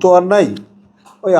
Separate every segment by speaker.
Speaker 1: তো আর নাই। ওই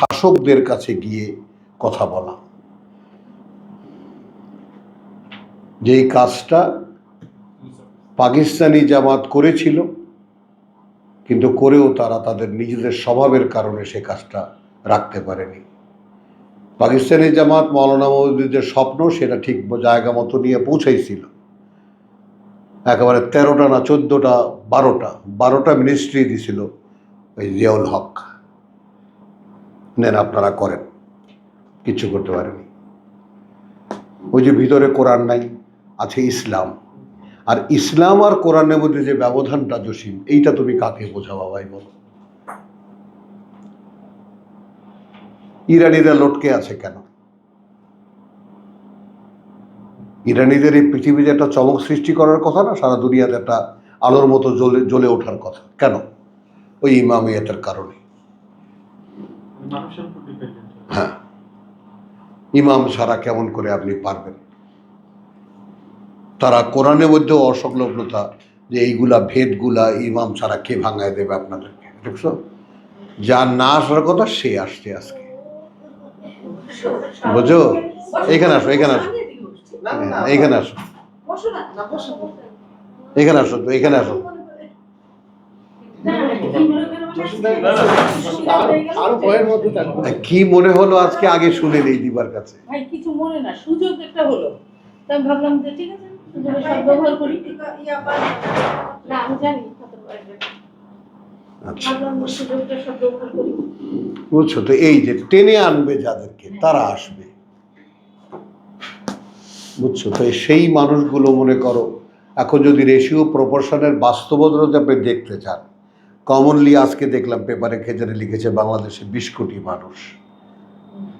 Speaker 1: শাসকদের কাছে গিয়ে কথা বলা। যেই কাজটা পাকিস্তানি জামাত করেছিল, কিন্তু করেও তারা তাদের নিজেদের স্বভাবের কারণে সে কাজটা রাখতে পারেনি। পাকিস্তানি জামাত মৌলানা মৌদুদের স্বপ্ন, সেটা ঠিক জায়গা মতো নিয়ে পৌঁছাইছিল। একেবারে তেরোটা না, চোদ্দোটা, বারোটা বারোটা মিনিস্ট্রি দিছিল ওই জিয়াউল হক। নেন আপনারা করেন। কিচ্ছু করতে পারেনি ওই যে ভিতরে কোরআন নাই, আছে ইসলাম। আর ইসলাম আর কোরআনের মধ্যে যে ব্যবধানটা জসিম, এইটা তুমি কাকে বোঝা বাবাই বলো? ইরানিরা লটকে আছে কেন? ইরানিদের এই পৃথিবীতে একটা চমক সৃষ্টি করার কথা না, সারা দুনিয়াতে একটা আলোর মতো জ্বলে জ্বলে ওঠার কথা। কেন? ওই ইমামিয়াতের কারণে। হ্যাঁ। ইমাম ছাড়া কেমন করে আপনি পারবেন? তারা কোরআনের মধ্যেও অসংলগ্নতা যে এইগুলা ভেদগুলা ইমাম ছাড়া কে ভাঙায় দেবে আপনাদেরকে? দেখছ? যার না আসার কথা সে আসছে আজকে। বুঝো এখানে আসো এখানে আসো। এখানে আসো। এখানে আসো তো এখানে আসো।
Speaker 2: আরও ভয়ের মধ্যে থাকব।
Speaker 1: তা কি মনে হলো আজকে? আগে শুনে নেই দিবার কাছে।
Speaker 3: ভাই কিছু মনে না সুযোগ একটা হলো। তাই ভাবলাম যে ঠিক আছে ব্যবহার করি। না আমি জানি
Speaker 1: আচ্ছা। বুঝছ তো এই যে টেনে আনবে যাদেরকে তারা আসবে। বুঝছ তো সেই মানুষগুলো মনে করো। এখন যদি রেশিও প্রপোর্শনের বাস্তবতা আপনি দেখতে চান কমনলি আজকে দেখলাম পেপারে খেজারে লিখেছে বাংলাদেশে বিশ কোটি মানুষ।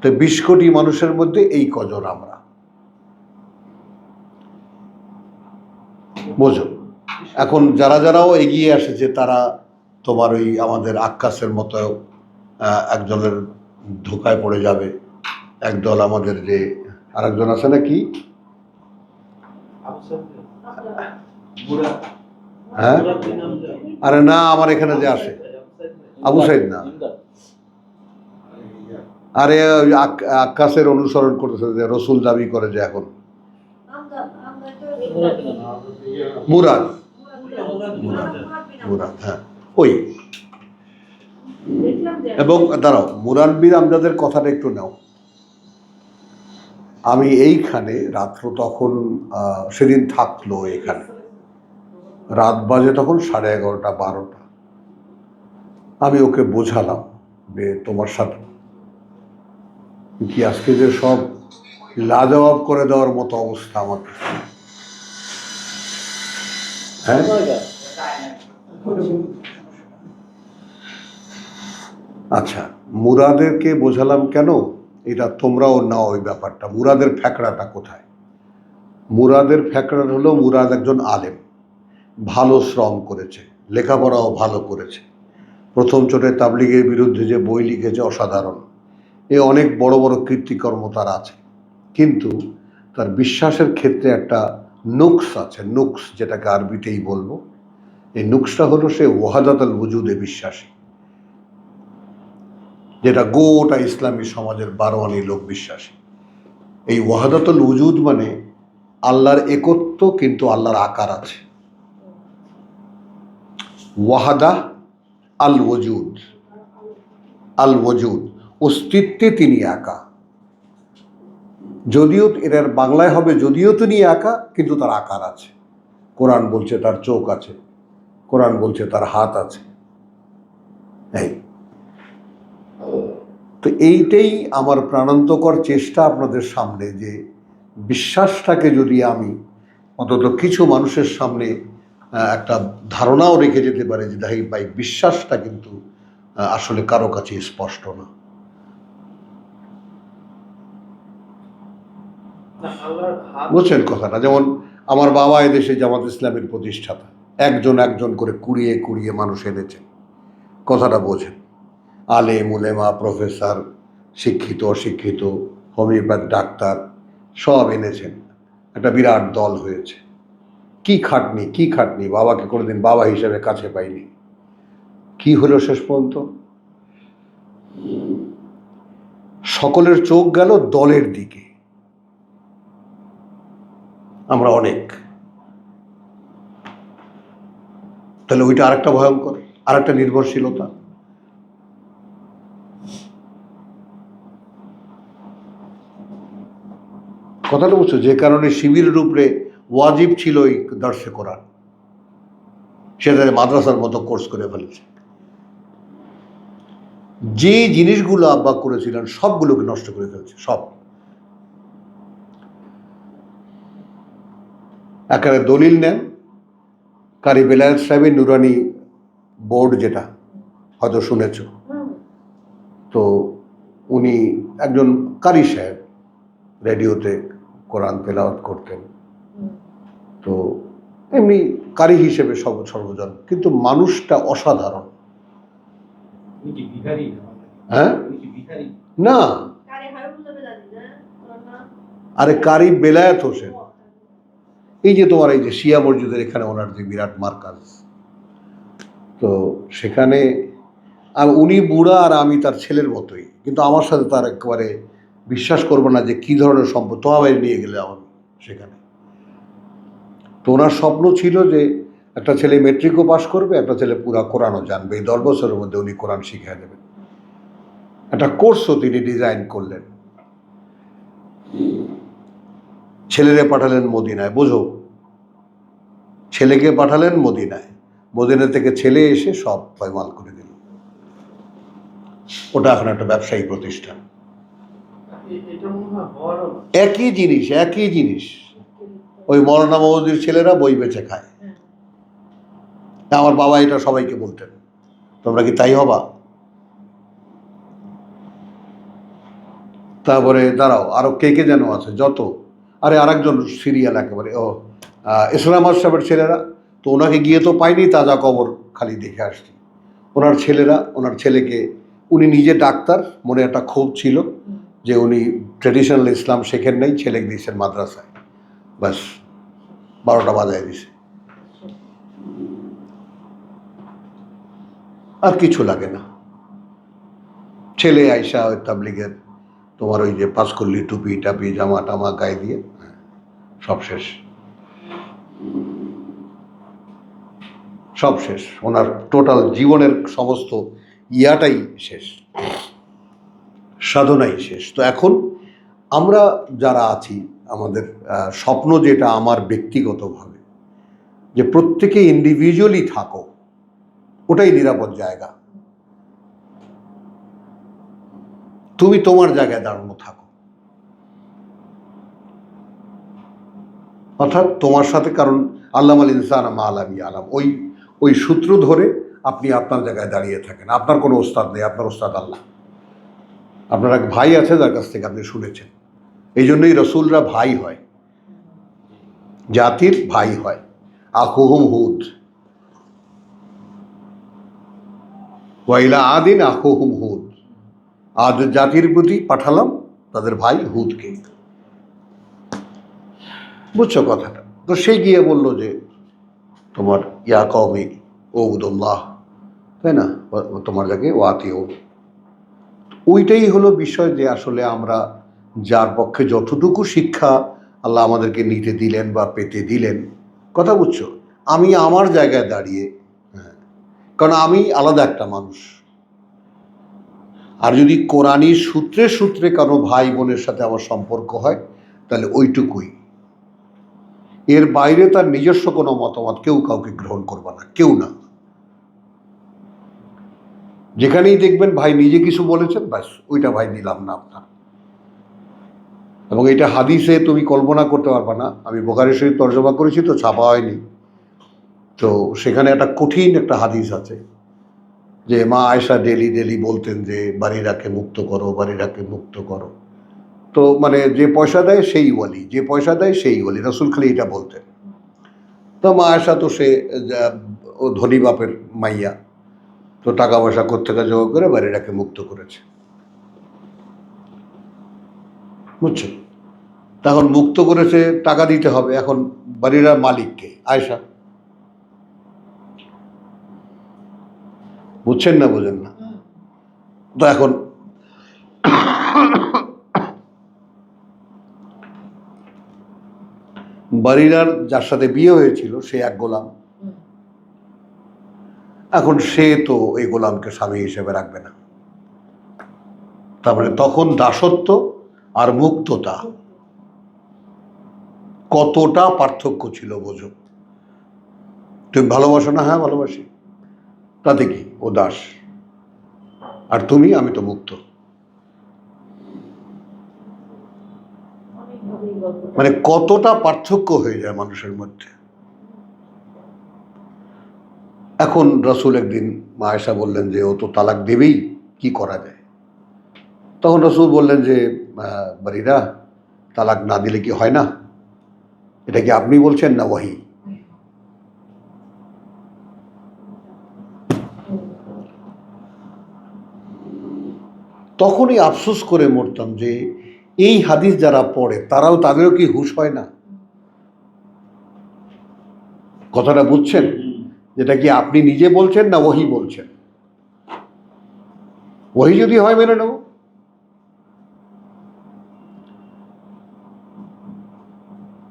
Speaker 1: তো বিশ কোটি মানুষের মধ্যে এই কজন আমরা? বোঝো। এখন যারা যারাও এগিয়ে এসেছে তারা তোমার ওই আমাদের আক্কাসের মতো একজনের ধোকায় পড়ে যাবে। একদল আমাদের যে আরেকজন আছে না কি? হ্যাঁ? আরে না, আমার এখানে যে আসে। আবু সাইদ না। আরে, ওই আক- আক্কাসের অনুসরণ করতেছে যে রসুল দাবি করে যে এখন। মুরাদ। মুরাদ হ্যাঁ। ওই। এবং দাঁড়াও মুরানবীর আমজাদের কথাটা একটু নাও। আমি এইখানে রাত্র তখন সেদিন থাকল এখানে। রাত বাজে তখন সাড়ে এগারোটা, বারোটা। আমি ওকে বোঝালাম যে তোমার সাথে কি আজকে যে সব লাজবাব করে দেওয়ার মতো অবস্থা আমার। হ্যাঁ? আচ্ছা মুরাদেরকে বোঝালাম কেন? এটা তোমরাও নাও ওই ব্যাপারটা। মুরাদের ফ্যাকড়াটা কোথায়? মুরাদের ফ্যাকড়া হলো মুরাদ একজন আলেম। ভালো শ্রম করেছে, লেখাপড়াও ভালো করেছে। প্রথম চোটে তাবলিগের বিরুদ্ধে যে বই লিখেছে অসাধারণ। এ অনেক বড় বড় কীর্তিকর্ম তার আছে। কিন্তু তার বিশ্বাসের ক্ষেত্রে একটা নুকস আছে, নুকস যেটাকে আরবিতেই বলব। এই নুকসটা হলো সে ওয়াহাদাত আল বুজুদে বিশ্বাসী। যেটা গোটা ইসলামী সমাজের বারোয়ানি লোক বিশ্বাসী। এই ওয়াহাদাতুল উজুদ মানে আল্লাহর একত্ব কিন্তু আল্লাহর আকার আছে। ওয়াহাদা আল ওজুদ আল ওজুদ অস্তিত্বে তিনি একা। যদিও এর বাংলায় হবে, যদিও তিনি একা, কিন্তু তার আকার আছে। কোরআন বলছে তার চোখ আছে, কোরআন বলছে তার হাত আছে। এই। তো এইটাই আমার প্রাণান্তকর চেষ্টা আপনাদের সামনে, যে বিশ্বাসটাকে যদি আমি অন্তত কিছু মানুষের সামনে একটা ধারণাও রেখে যেতে পারে যে ভাই ভাই বিশ্বাসটা কিন্তু আসলে কারও কাছে স্পষ্ট না। বুঝছেন কথাটা? যেমন আমার বাবা এদেশে জামাত ইসলামের প্রতিষ্ঠাতা। একজন একজন করে কুড়িয়ে কুড়িয়ে মানুষ এনেছেন কথাটা বোঝেন। আলে মুলেমা প্রফেসর শিক্ষিত অশিক্ষিত হোমিওপ্যাথ ডাক্তার সব এনেছেন। একটা বিরাট দল হয়েছে। কি খাটনি কি খাটনি? বাবাকে কোনোদিন বাবা হিসেবে কাছে পাইনি। কি হলো শেষ পর্যন্ত? সকলের চোখ গেল দলের দিকে। আমরা অনেক। তাহলে ওইটা আরেকটা ভয়ঙ্কর, আরেকটা নির্ভরশীলতা। কথাটা বুঝছ? যে কারণে শিবিরের উপরে ওয়াজিব ছিল এই দর্শে কোরআন। সেটা মাদ্রাসার মতো কোর্স করে ফেলেছে। যে জিনিসগুলো আব্বা করেছিলেন, সবগুলোকে নষ্ট করে ফেলছে, সব। একেবারে দলিল নেন কারি বেলায়েত সাহেবের নুরানি বোর্ড যেটা, হয়তো শুনেছ। তো উনি একজন কারি সাহেব, রেডিওতে কোরআন তেলাওয়াত করতেন। তো এমনি কারি হিসেবে সব সর্বজন কিন্তু মানুষটা অসাধারণ? হ্যাঁ?
Speaker 2: উনি কি ভিখারি?
Speaker 1: না। আরে কারি বেলায়েত হোসেন। এই যে তোমার এই যে শিয়া মসজিদের এখানে ওনার যে বিরাট মার্কাজ। তো সেখানে আর উনি বুড়া আর আমি তার ছেলের মতোই কিন্তু আমার সাথে তার একেবারে বিশ্বাস করব না যে কী ধরনের সম্পর্ক তোমায় নিয়ে গেলে আমি সেখানে। তো ওনার স্বপ্ন ছিল যে একটা ছেলে মেট্রিকও পাশ করবে একটা ছেলে পুরা কোরআনও জানবে। এই দশ বছরের মধ্যে উনি কোরআন শিখিয়ে দেবেন। একটা কোর্সও তিনি ডিজাইন করলেন। ছেলেরে পাঠালেন মদিনায়। বোঝো ছেলেকে পাঠালেন মদিনায়। মদিনা থেকে ছেলে এসে সব পয়মাল করে দিল। ওটা এখন একটা ব্যবসায়ী প্রতিষ্ঠান। একই জিনিস একই জিনিস। ওই মৌলানা মহদির ছেলেরা বই বেচে খায়। আমার বাবা এটা সবাইকে বলতেন, তোমরা কি তাই হবা? তারপরে দাঁড়াও, আরও কে কে যেন আছে, যত। আরে আরেকজন সিরিয়াল একেবারে, ও ইসলাম সাহেবের ছেলেরা। তো ওনাকে গিয়ে তো পাইনি, তাজা কবর খালি দেখে আসছি। ওনার ছেলেরা, ওনার ছেলেকে, উনি নিজে ডাক্তার, মনে একটা ক্ষোভ ছিল যে উনি ট্রেডিশনাল ইসলাম শেখেন নাই ছেলেকে দিয়েছেন মাদ্রাসায়। ব্যাস। বারোটা বাজায় দিছে। আর কিছু লাগে না। ছেলে আইসা ওই তাবলিগের তোমার ওই যে পাঁচকল্লি টুপি টাপি জামা টামা গায়ে দিয়ে হ্যাঁ, সব শেষ। সব শেষ। ওনার টোটাল জীবনের সমস্ত ইয়াটাই শেষ। সাধনাই শেষ। তো এখন আমরা যারা আছি আমাদের স্বপ্ন যেটা আমার ব্যক্তিগতভাবে, যে প্রত্যেকে ইন্ডিভিজুয়ালি থাকো, ওটাই নিরাপদ জায়গা। তুমি তোমার জায়গায় দাঁড়ানো থাকো। অর্থাৎ তোমার সাথে, কারণ আল্লাহ আল ইনসান আমা আলামি আলাম ওই ওই সূত্র ধরে আপনি আপনার জায়গায় দাঁড়িয়ে থাকেন। আপনার কোনো ওস্তাদ নেই, আপনার ওস্তাদ আল্লাহ। আপনার এক ভাই আছে যার কাছ থেকে আপনি শুনেছেন। এই জন্যই রসুলরা ভাই হয়। জাতির ভাই হয়। আকুহুম হুদ। ওয়াইলা আদিন আকুহুম হুদ। আদ জাতির প্রতি পাঠালাম তাদের ভাই হুদকে। বুঝছ কথাটা? তো সে গিয়ে বলল যে, তোমার ইয়া কওমি ও উদুল্লাহ তাই না? তোমার জায়গায় ওয়াতি ও ওইটাই হলো বিষয় যে আসলে আমরা যার পক্ষে যতটুকু শিক্ষা আল্লাহ আমাদেরকে নিতে দিলেন বা পেতে দিলেন, কথা বুঝছ? আমি আমার জায়গায় দাঁড়িয়ে হ্যাঁ কারণ আমি আলাদা একটা মানুষ। আর যদি কোরআনী সূত্রে সূত্রে কারও ভাই বোনের সাথে আমার সম্পর্ক হয়, তাহলে ওইটুকুই। এর বাইরে তার নিজস্ব কোনো মতামত কেউ কাউকে গ্রহণ করবে না, কেউ না। যেখানেই দেখবেন ভাই নিজে কিছু বলেছেন, ব্যাস, ওইটা ভাই নিলাম না আপনার। এবং এটা হাদিসে তুমি কল্পনা করতে পারবা না। আমি বোকারের সহিত তর্জমা করেছি তো ছাপা হয়নি। তো সেখানে একটা কঠিন একটা হাদিস আছে যে, মা আয়সা ডেলি ডেলি বলতেন যে বাড়িরাকে মুক্ত করো বাড়িরাকে মুক্ত করো। তো মানে যে পয়সা দেয় সেই ওয়ালি, যে পয়সা দেয় সেই ওয়ালি। রসুল খালি এটা বলতেন। তো মা আয়সা তো সে ধনী বাপের মাইয়া। তো টাকা পয়সা কোথেকে জোগাড় করে বাড়িটাকে মুক্ত করেছে। বুঝছ? তখন মুক্ত করেছে টাকা দিতে হবে এখন বাড়ির মালিককে আয়সা বুঝছেন না বোঝেন না? তো এখন বাড়িরার যার সাথে বিয়ে হয়েছিল, সে এক গোলাম। এখন সে তো এই গোলামকে স্বামী হিসেবে রাখবে না। তারপরে তখন দাসত্ব আর মুক্ততা। কতটা পার্থক্য ছিল বোঝো। তুমি ভালোবাসো না? হ্যাঁ ভালোবাসি। তাতে কি? ও দাস। আর তুমি? আমি তো মুক্ত। মানে কতটা পার্থক্য হয়ে যায় মানুষের মধ্যে। এখন রসুল একদিন মা বললেন যে, ও তো তালাক দেবেই। কি করা যায়? তখন রসুল বললেন যে বাড়িরা, তালাক না দিলে কি হয় না? এটা কি আপনি বলছেন না ওয়াহি? তখনই আফসোস করে মরতাম যে, এই হাদিস যারা পড়ে, তারাও তাদেরও কি হুশ হয় না? কথাটা বুঝছেন? যেটা কি আপনি নিজে বলছেন না ওহি বলছেন? ওহি যদি হয় মেনে নেব।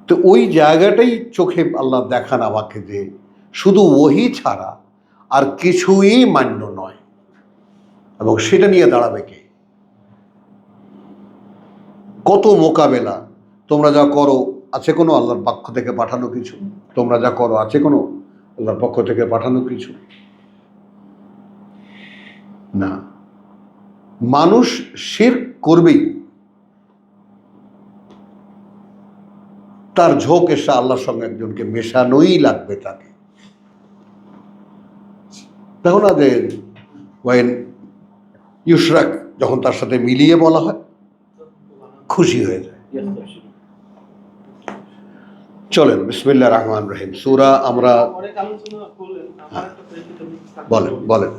Speaker 1: তো ওই জায়গাটাই চোখে আল্লাহ দেখান আমাকে যে শুধু ওহি ছাড়া আর কিছুই মান্য নয়। এবং সেটা নিয়ে দাঁড়াবে কে? কত মোকাবেলা। তোমরা যা করো, আছে কোনো আল্লাহর পক্ষ থেকে পাঠানো কিছু? তোমরা যা করো, আছে কোনো আল্লাহর পক্ষ থেকে পাঠানো কিছু? না। মানুষ শির করবেই। তার ঝোঁক এসে আল্লাহর সঙ্গে একজনকে মেশানোই লাগবে তাকে। দেখো না যে ওয়েন ইউশরাক যখন তার সাথে মিলিয়ে বলা হয় খুশি হয়ে যায়। চলেন বিসমিল্লাহ রহমান রহিম। সুরা আমরা
Speaker 2: প্রেক্ষিত
Speaker 1: বলেন, বলেন।